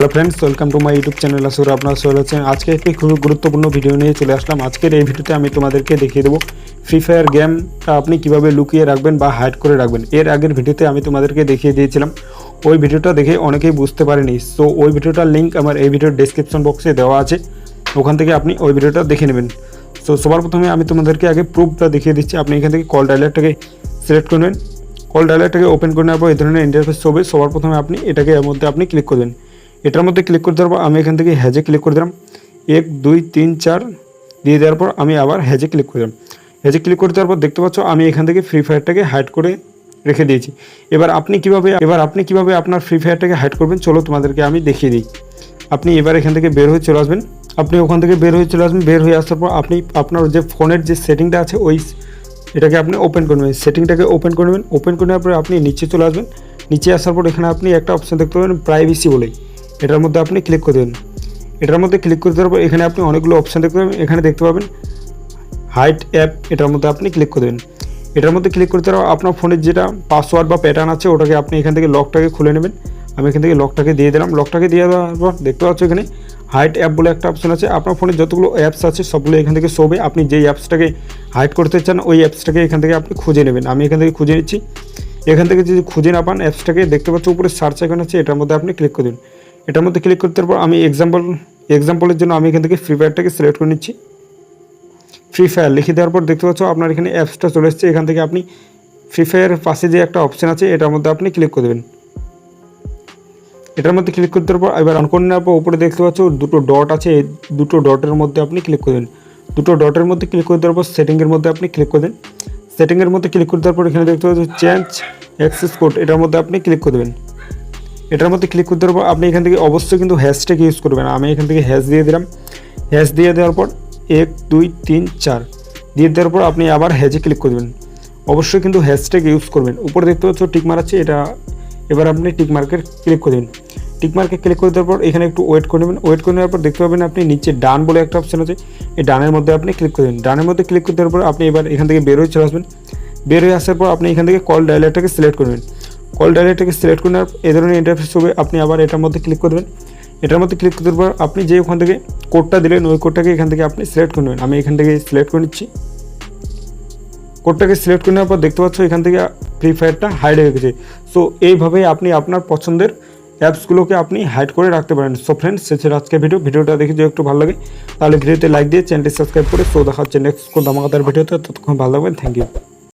Hello friends welcome to my YouTube channel আসুর আপনার চলে আছেন আজকে একটি খুব গুরুত্বপূর্ণ ভিডিও নিয়ে চলে আসলাম। আজকের এই ভিডিওতে আমি তোমাদেরকে দেখিয়ে দেবো ফ্রি ফায়ার গেমটা আপনি কীভাবে লুকিয়ে রাখবেন বা হাইড করে রাখবেন। এর আগের ভিডিওতে আমি তোমাদেরকে দেখিয়ে দিয়েছিলাম। ওই ভিডিওটা দেখে অনেকেই বুঝতে পারেনি। সো ওই ভিডিওটার লিঙ্ক আমার এই ভিডিওর ডেসক্রিপশন বক্সে দেওয়া আছে। ওখান থেকে আপনি ওই ভিডিওটা দেখে নেবেন। সো সবার প্রথমে আমি তোমাদেরকে আগে প্রুফটা দেখিয়ে দিচ্ছি। আপনি এখান থেকে কল ডায়লারটাকে সিলেক্ট করবেন কল ডায়লারটাকে ওপেন করে নেওয়ার পর এই ধরনের ইন্টারফেস হবে সবার প্রথমে আপনি এটাকে এর মধ্যে আপনি ক্লিক করবেন। এটার মধ্যে ক্লিক করে দেওয়ার পর আমি এখান থেকে হ্যাজে ক্লিক করে দিলাম। এক, দুই, তিন, চার দিয়ে দেওয়ার পর আমি আবার হ্যাজে ক্লিক করে দিলাম। হ্যাজে ক্লিক করে দেওয়ার পর দেখতে পাচ্ছ আমি এখান থেকে ফ্রি ফায়ারটাকে হাইড করে রেখে দিয়েছি। এবার আপনি কীভাবে, এবার আপনি কীভাবে আপনার ফ্রি ফায়ারটাকে হাইড করবেন চলো তোমাদেরকে আমি দেখিয়ে দিই। আপনি এবার এখান থেকে বের হয়ে চলে আসবেন। আপনি ওখান থেকে বের হয়ে চলে আসবেন। বের হয়ে আসার পর আপনি আপনার যে ফোনের যে সেটিংটা আছে ওই এটাকে আপনি ওপেন করে নেবেন। সেটিংটাকে ওপেন করে নেবেন। ওপেন করে নেওয়ার পরে আপনি নিচে চলে আসবেন। নিচে আসার পর এখানে আপনি একটা অপশন দেখতে পাবেন প্রাইভেসি বলে। এটার মধ্যে আপনি ক্লিক করে দেবেন। এটার মধ্যে ক্লিক করে দেওয়ার পর এখানে আপনি অনেকগুলো অপশান দেখতে পাবেন। এখানে দেখতে পাবেন হাইট অ্যাপ এটার মধ্যে আপনি ক্লিক করে দেবেন। এটার মধ্যে ক্লিক করতে আপনার ফোনের যেটা পাসওয়ার্ড বা প্যাটার্ন আছে, ওটাকে আপনি এখান থেকে লকটাকে খুলে নেবেন। আমি এখান থেকে লকটাকে দিয়ে দিলাম। লকটাকে দিয়ে দেওয়ার পর দেখতে পাচ্ছ এখানে হাইট অ্যাপ বলে একটা অপশন আছে। আপনার ফোনে যতগুলো অ্যাপস আছে, সবগুলো এখান থেকে শোবে আপনি যেই অ্যাপসটাকে হাইড করতে চান, ওই অ্যাপসটাকে এখান থেকে আপনি খুঁজে নেবেন। আমি এখান থেকে খুঁজে নিচ্ছি। এখান থেকে যদি খুঁজে না পান অ্যাপসটাকে দেখতে পাচ্ছ, উপরে সার্চ আইকন আছে, এটার মধ্যে আপনি ক্লিক করে দিন এটার মধ্যে ক্লিক করতে পর আমি এক্সাম্পল এক্সাম্পলের জন্য আমি এখান থেকে ফ্রি ফায়ারটাকে সিলেক্ট করে নিচ্ছি। ফ্রি ফায়ার লিখে দেওয়ার পর দেখতে পাচ্ছ আপনার এখানে অ্যাপসটা চলে এসছে। এখান থেকে আপনি ফ্রি ফায়ারের পাশে যে একটা অপশান আছে, এটার মধ্যে আপনি ক্লিক করে দেবেন। এটার মধ্যে ক্লিক করতে পর এবার অন করে নেওয়ার পর উপরে দেখতে পাচ্ছ দুটো ডট আছে। এই দুটো ডটের মধ্যে আপনি ক্লিক করে দেন দুটো ডটের মধ্যে ক্লিক করে দেওয়ার পর সেটিংয়ের মধ্যে আপনি ক্লিক করে দেন। সেটিংয়ের মধ্যে ক্লিক করে দেওয়ার পর এখানে দেখতে পাচ্ছ চেঞ্জ অ্যাক্সেস কোড এটার মধ্যে আপনি ক্লিক করে দেবেন। এটার মধ্যে ক্লিক করতে দেওয়ার পর আপনি এখান থেকে অবশ্যই কিন্তু হ্যাশট্যাগ ইউজ করবেন। আমি এখান থেকে হ্যাশ দিয়ে দিলাম। হ্যাশ দিয়ে দেওয়ার পর এক, দুই, তিন, চার দিয়ে দেওয়ার পর আপনি আবার হ্যাজে ক্লিক করবেন অবশ্যই কিন্তু হ্যাশট্যাগ ইউজ করবেন। উপরে দেখতে পাচ্ছ টিক মার আছে, এটা এবার আপনি টিক মার্কের ক্লিক করে দিন টিক মার্কে ক্লিক করে দেওয়ার পর এখানে একটু ওয়েট করে নেবেন। ওয়েট করে নেওয়ার পর দেখতে পাবেন আপনি নিচে ডান বলে একটা অপশন আছে। এই ডানের মধ্যে আপনি ক্লিক করে দিন ডানের মধ্যে ক্লিক করে দেওয়ার পর আপনি এবার এখান থেকে বের হয়ে চলে আসবেন। বের হয়ে আসার পর আপনি এখান থেকে কল ডায়ালারটাকে সিলেক্ট করবেন কল ডায়ালারটাকে সিলেক্ট করে নেওয়ার এই ধরনের ইন্টারফেস হবে। আপনি আবার এটার মধ্যে ক্লিক করবেন। এটার মধ্যে ক্লিক করে দেওয়ার পর আপনি যে ওখান থেকে কোডটা দিলেন, ওই কোডটাকে এখান থেকে আপনি সিলেক্ট করে নেবেন। আমি এখান থেকে সিলেক্ট করে নিচ্ছি। কোডটাকে সিলেক্ট করে নেওয়ার পর দেখতে পাচ্ছ এখান থেকে ফ্রি ফায়ারটা হাইড হয়ে গেছে। সো এইভাবেই আপনি আপনার পছন্দের অ্যাপসগুলোকে আপনি হাইড করে রাখতে পারেন। সো ফ্রেন্ডস শেষের আজকে ভিডিও ভিডিওটা দেখে যদি একটু ভালো লাগে, তাহলে ভিডিওতে লাইক দিয়ে চ্যানেলটি সাবস্ক্রাইব করে সো দেখা হচ্ছে নেক্সট কোন ধামাকাতার ভিডিওতে ততক্ষণ ভালো লাগবেন থ্যাংক ইউ